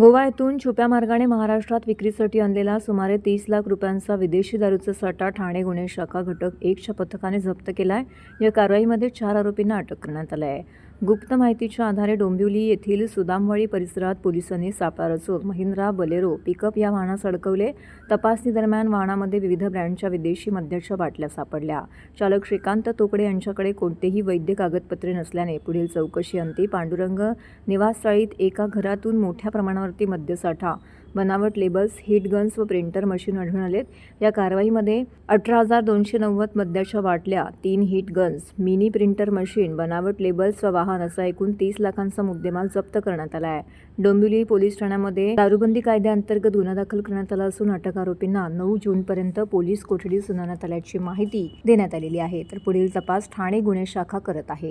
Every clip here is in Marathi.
गोवा येथून छुप्या मार्गाने महाराष्ट्रात विक्रीसाठी आणलेला सुमारे तीस लाख रुपयांचा विदेशी दारूचा साठा ठाणे गुन्हे शाखा घटक एकच्या पथकाने जप्त केला आहे या कारवाईमध्ये चार आरोपींना अटक करण्यात आलं आहे. गुप्त माहितीच्या आधारे डोंबिवली येथील सुदामवाडी परिसरात पोलिसांनी सापळा रचून महिंद्रा बलेरो पिकअप या वाहनास अडकवले. तपासणी दरम्यान वाहनामध्ये विविध ब्रँडच्या विदेशी मद्याच्या बाटल्या सापडल्या. चालक श्रीकांत तोकडे यांच्याकडे कोणतेही वैद्य कागदपत्रे नसल्याने पुढील चौकशी अंती पांडुरंग निवासस्थळीत एका घरातून मोठ्या प्रमाणावरती मद्यसाठा बनावट लेबल्स हिट गन्स व प्रिंटर मशीन आढळून आलेत. या कारवाईमध्ये अठरा हजार दोनशे नव्वद मद्याच्या बाटल्या तीन heat guns mini printer machine बनावट लेबल्स व वाहन असा एकूण तीस लाखांचा मुद्देमाल जप्त करण्यात आला आहे. डोंबिवली पोलीस ठाण्यामध्ये दारूबंदी कायद्याअंतर्गत गुन्हा दाखल करण्यात आला असून अटक आरोपींना नऊ जूनपर्यंत पोलीस कोठडी सुनावण्यात आल्याची माहिती देण्यात आलेली आहे. तर पुढील तपास ठाणे गुन्हे शाखा करत आहे.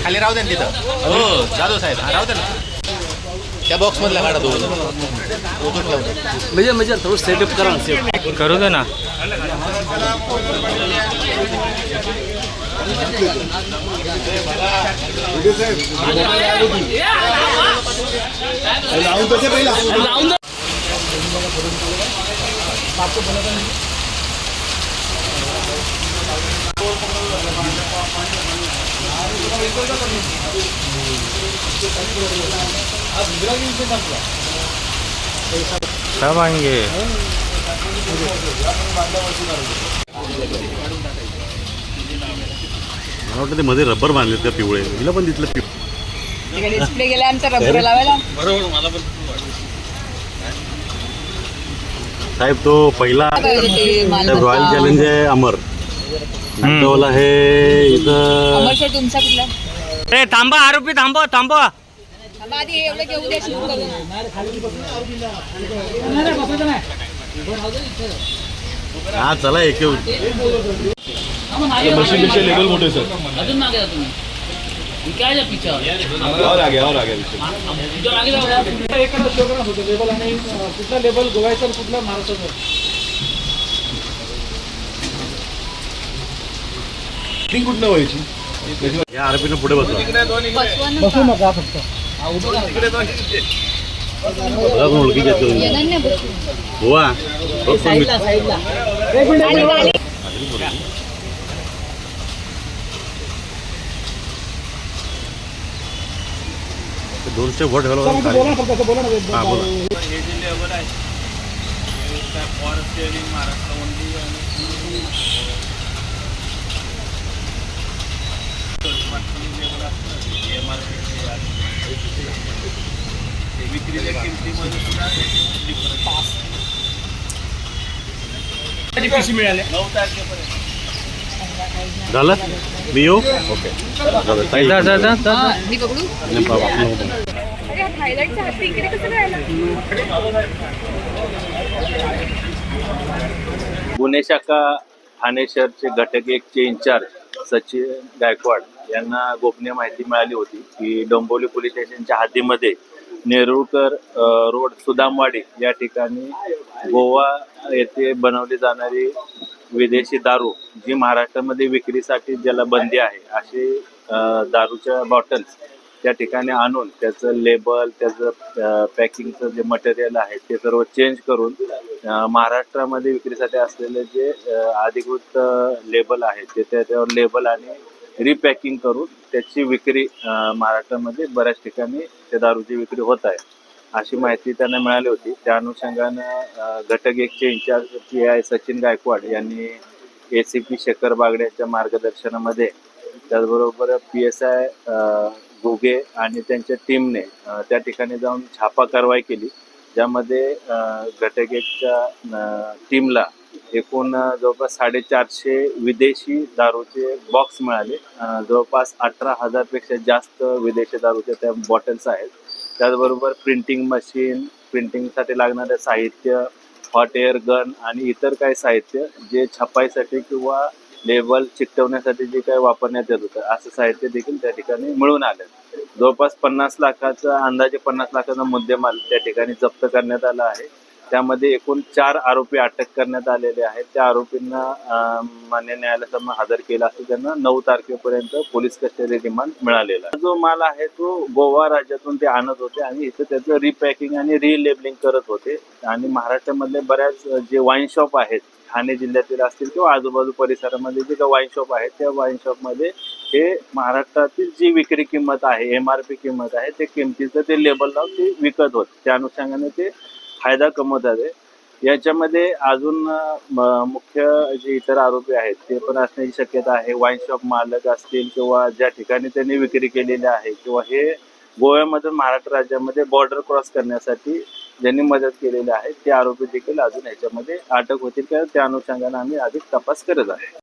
त्या बॉक्स मधला काढा द्या. म्हणजे म्हणजे थोडं सेटअप करा ना सेट करू दे ना सब आएंगे मला वाटतं ते मध्ये रबर बांधलेत का पिवळे? तिला पण दिसलं पिवळे. डिस्प्ले गेल्यानंतर रबर लावायला. साहेब तो पहिला ते माल साहेब रॉयल. चॅलेंज आहे अमर. नाट्यवाला आहे इथं. अमर सर तुमचा कुठला? ए थांबा आरोपी आधी एवढं घेऊ द्या शूट करून. हा चला एक अजून मागे जा तुम्ही. काय जा पिछा और आगे और आगे. आगे जाओ एखादा शोधणार होतं लेबल आणि कुठला लेबल गोव्याचं कुठला महाराष्ट्राचं? या आरोपीनं पुढे बसला बसवा. बसू नका फक्त. बघा कोण ओळखीचे आहेत दोन्ही. अनन्य बसू. बुवा बघ कोण मित्र. एक मिनिट दोन स्टेप वर ठेवला सर, होता बोला ना खाली. फक्त असं बोला ना ते- हा बोला. हे जे लेबर आहे. हे काय फॉरेस्ट शेअरिंग महाराष्ट्र मिळाले? झालं? मी येऊ? ओके. जा जा जा जा. मी. गुन्हे शाखा ठाणे शहरचे घटक एकचे इन्चार्ज सचिन गायकवाड यांना गोपनीय माहिती मिळाली होती की डोंबिवली पोलीस स्टेशनच्या हद्दीमध्ये नेरुळकर रोड सुदामवाडी या ठिकाणी गोवा येथे बनवली जाणारी विदेशी दारू जी महाराष्ट्रामध्ये विक्रीसाठी ज्याला बंदी आहे अशी दारूच्या बॉटल्स त्या ठिकाणी आणून त्याचं लेबल त्याचं पॅकिंगचं जे मटेरियल आहे ते सर्व चेंज करून महाराष्ट्रामध्ये विक्रीसाठी असलेले जे अधिकृत लेबल आहे ते त्याच्यावर लेबल आणि रिपॅकिंग करून त्याची विक्री महाराष्ट्रामध्ये बऱ्याच ठिकाणी त्या दारूची विक्री होत आहे. अशी माहिती त्यांना मिळाली होती. त्या अनुषंगानं घटक एकचे incharge P I Sachin Gaikwad यांनी ए सी पी शेखर बागड्याच्या मार्गदर्शनामध्ये त्याचबरोबर पी एस आय घुगे आणि त्यांच्या टीमने त्या ठिकाणी जाऊन छापा कारवाई केली. ज्यामध्ये घटक एकच्या टीमला एकूण जवळपास साडेचारशे विदेशी दारूचे बॉक्स मिळाले. जवळपास अठरा हजारपेक्षा जास्त विदेशी दारूच्या त्या बॉटल्स आहेत. त्याचबरोबर प्रिंटिंग मशीन प्रिंटिंगसाठी लागणारे साहित्य हॉट एअर गन आणि इतर काही साहित्य जे छपाईसाठी किंवा लेबल चिकटवण्यासाठी जे काही वापरण्यात येत होतं असं साहित्य देखील त्या ठिकाणी मिळून आलं. जवळपास पन्नास लाखाचा अंदाजे पन्नास लाखाचा मुद्देमाल त्या ठिकाणी जप्त करण्यात आला आहे. त्यामध्ये एकूण चार आरोपी अटक करण्यात आलेले आहेत. त्या आरोपींना मान्य न्यायालयासमोर हजर केला असता. त्यांना नऊ तारखेपर्यंत पोलीस कस्टडी रिमांड मिळालेला जो माल आहे तो गोवा राज्यातून ते आणत होते आणि इथं त्याचं रिपॅकिंग आणि रिलेबलिंग करत होते. आणि महाराष्ट्रामधले बऱ्याच जे वाईन शॉप आहेत ठाणे जिल्ह्यातील असतील किंवा आजूबाजू परिसरामध्ये जे काही वाईन शॉप आहेत त्या वाईन शॉपमध्ये हे महाराष्ट्रातील जी विक्री किंमत आहे एम आर पी किंमत आहे ते किमतीचं ते लेबल लावून ते विकत होते. त्या अनुषंगाने ते फायदा कमवत आहे याच्यामध्ये अजून मुख्य जे इतर आरोपी आहेत ते पण असण्याची शक्यता आहे. वाईन शॉप मालक असतील किंवा ज्या ठिकाणी त्यांनी विक्री केलेली आहे किंवा हे गोव्यामधून महाराष्ट्र राज्यामध्ये बॉर्डर क्रॉस करण्यासाठी ज्यांनी मदत केलेली आहे ते आरोपी देखील अजून याच्यामध्ये अटक होतील किंवा त्या अनुषंगाने आम्ही अधिक तपास करत आहे.